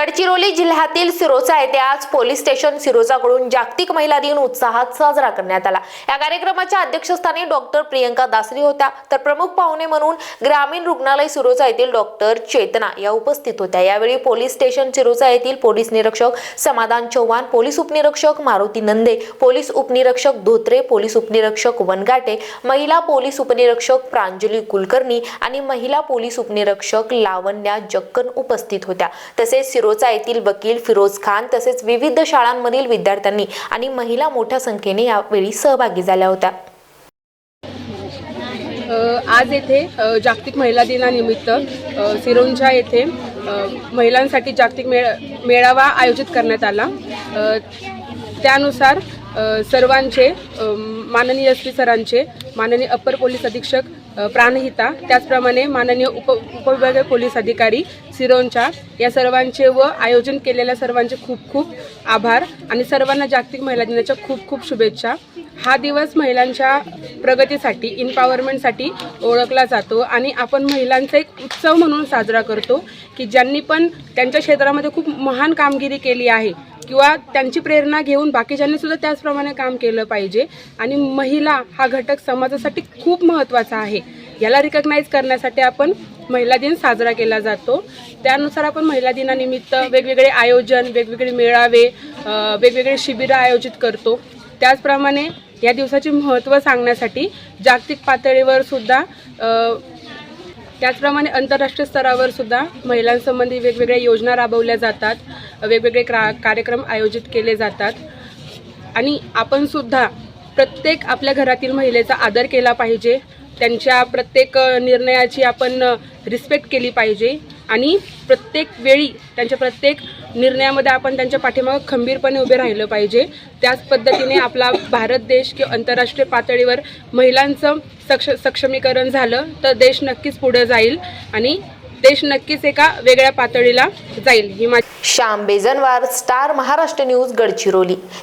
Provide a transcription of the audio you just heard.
गडचिरोली जिल्ह्यातील सिरोचा येथे आज पोलीस स्टेशन सिरोजाकडून जागतिक महिला दिन उत्साहात साजरा करण्यात आला. या कार्यक्रमाच्या अध्यक्षस्थानी डॉक्टर प्रियंका दासरी होत्या. तर प्रमुख पाहुणे म्हणून ग्रामीण रुग्णालय सिरोचा येथील डॉक्टर चेतना या उपस्थित होत्या. यावेळी पोलीस स्टेशन सिरोचा येथील पोलीस निरीक्षक समाधान चव्हाण पोलीस उपनिरीक्षक मारुती नंदे पोलीस उपनिरीक्षक धोत्रे पोलीस उपनिरीक्षक वनगाटे महिला पोलीस उपनिरीक्षक प्रांजली कुलकर्णी आणि महिला पोलीस उपनिरीक्षक लावण्या जक्कन उपस्थित होत्या. तसेच सिरो फिरोजा येथील वकील फिरोज खान तसेच विविध शाळांमधील विद्यार्थ्यांनी आणि महिला मोठ्या संख्येने यावेळी सहभागी झाल्या होत्या. आज येथे जागतिक महिला दिनानिमित्त सिरोंजा येथे महिलांसाठी जागतिक मेळा मेळावा आयोजित करण्यात आला. त्यानुसार सर्वांचे माननीय एस पी सरांचे माननीय अप्पर पोलीस अधीक्षक प्राणहिता. त्याचप्रमाणे माननीय उप उपविभागीय पोलीस अधिकारी सिरोंचा. या सर्वांचे व आयोजन केलेल्या सर्वांचे खूप खूप आभार आणि सर्वांना जागतिक महिला दिनाच्या खूप खूप शुभेच्छा. हा दिवस महिलांच्या प्रगतीसाठी इम्पॉवरमेंटसाठी ओळखला जातो आणि आपण महिलांचा एक उत्सव म्हणून साजरा करतो की ज्यांनी पण त्यांच्या क्षेत्रामध्ये खूप महान कामगिरी केली आहे. किंवा त्यांची प्रेरणा घेऊन बाकीच्यांनी सुद्धा त्याचप्रमाणे काम केलं पाहिजे. आणि महिला हा घटक समाजासाठी खूप महत्त्वाचा आहे. याला रिकग्नाईज करण्यासाठी आपण महिला दिन साजरा केला जातो. त्यानुसार आपण महिला दिनानिमित्त वेगवेगळे आयोजन वेगवेगळे मेळावे वेगवेगळे शिबिरं आयोजित करतो. त्याचप्रमाणे या दिवसाचे महत्त्व सांगण्यासाठी जागतिक पातळीवर सुद्धा त्याचप्रमाणे आंतरराष्ट्रीय स्तरावर सुद्धा महिलांसंबंधी वेगवेगळ्या योजना राबवल्या जातात. वेगवेगळे क्रा कार्यक्रम आयोजित केले जातात. आणि आपण सुद्धा प्रत्येक आपल्या घरातील महिलेचा आदर केला पाहिजे. त्यांच्या प्रत्येक निर्णयाची आपण रिस्पेक्ट केली पाहिजे. आणि प्रत्येक वेळी त्यांच्या प्रत्येक निर्णयामध्ये आपण त्यांच्या पाठीमागं खंबीरपणे उभे राहिलं पाहिजे. त्याच पद्धतीने आपला भारत देश किंवा आंतरराष्ट्रीय पातळीवर महिलांचं सक्ष सक्षमीकरण झालं तर देश नक्कीच पुढे जाईल. आणि देश नक्कीच एका वेगळ्या पातळीला जाईल. ही माझी श्याम बेजनवार स्टार महाराष्ट्र न्यूज गडचिरोली.